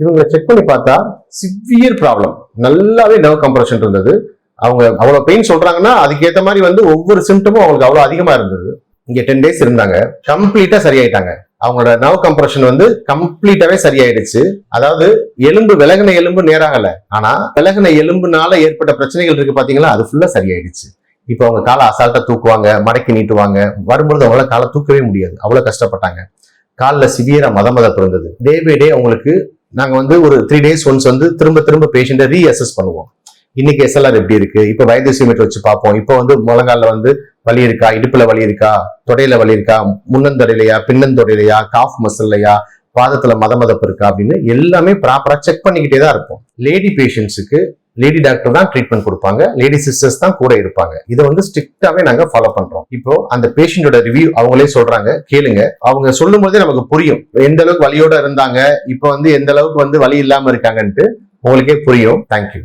இவங்களை செக் பண்ணி பார்த்தா சிவியர் ப்ராப்ளம் நல்லாவே நர்வ் கம்ப்ரெஷன் இருந்தது. அவங்க அவ்வளோ பெயின் சொல்றாங்கன்னா அதுக்கேற்ற மாதிரி வந்து ஒவ்வொரு சிம்டமும் அவங்களுக்கு அவ்வளோ அதிகமாக இருந்தது. இங்கே டென் டேஸ் இருந்தாங்க. கம்ப்ளீட்டாக சரியாயிட்டாங்க. அவங்களோட நர்வ் கம்ப்ரஷன் வந்து கம்ப்ளீட்டாவே சரியாயிடுச்சு. அதாவது எலும்பு விலகின எலும்பு நேராகல ஆனா விலகின எலும்புனால ஏற்பட்ட பிரச்சனைகள் இருக்கு பாத்தீங்களா? அது ஃபுல்லா சரியாயிடுச்சு. இப்போ அவங்க காலை அசால்ட்டா தூக்குவாங்க மடக்கி நீட்டுவாங்க. வரும்பொழுது அவங்களால காலை தூக்கவே முடியாது. அவ்வளவு கஷ்டப்பட்டாங்க. காலில் சிவியரா மத மத இருந்தது. டே பை டே அவங்களுக்கு நாங்கள் வந்து ஒரு த்ரீ டேஸ் ஒன்ஸ் வந்து திரும்ப திரும்ப பேஷண்ட்டை ரீஅசஸ் பண்ணுவோம். இன்னைக்கு எஸ்எல்ஆர் எப்படி இருக்கு? இப்போ வயது வச்சு பார்ப்போம். இப்போ வந்து முழங்கால வந்து வலி இருக்கா? இடுப்புல வலி இருக்கா? தொடையில வலி இருக்கா? முன்னந்தொடையிலையா? பின்னந்தொடையிலையா? காஃப் மசில்லையா பாதத்துல மத மதப்பு இருக்கா? அப்படின்னு எல்லாமே ப்ராப்பரா செக் பண்ணிக்கிட்டே தான் இருப்போம். லேடி பேஷண்ட்ஸுக்கு லேடி டாக்டர் தான் ட்ரீட்மெண்ட் கொடுப்பாங்க. லேடி சிஸ்டர்ஸ் தான் கூட இருப்பாங்க. இதை வந்து ஸ்ட்ரிக்டாவே நாங்க ஃபாலோ பண்றோம். இப்போ அந்த பேஷண்டோட ரிவ்யூ அவங்களே சொல்றாங்க. கேளுங்க. அவங்க சொல்லும் போதே நமக்கு புரியும். எந்த அளவுக்கு வலியோட இருந்தாங்க. இப்போ வந்து எந்த அளவுக்கு வந்து வலி இல்லாம இருக்காங்கன்ட்டு உங்களுக்கே புரியும். தேங்க்யூ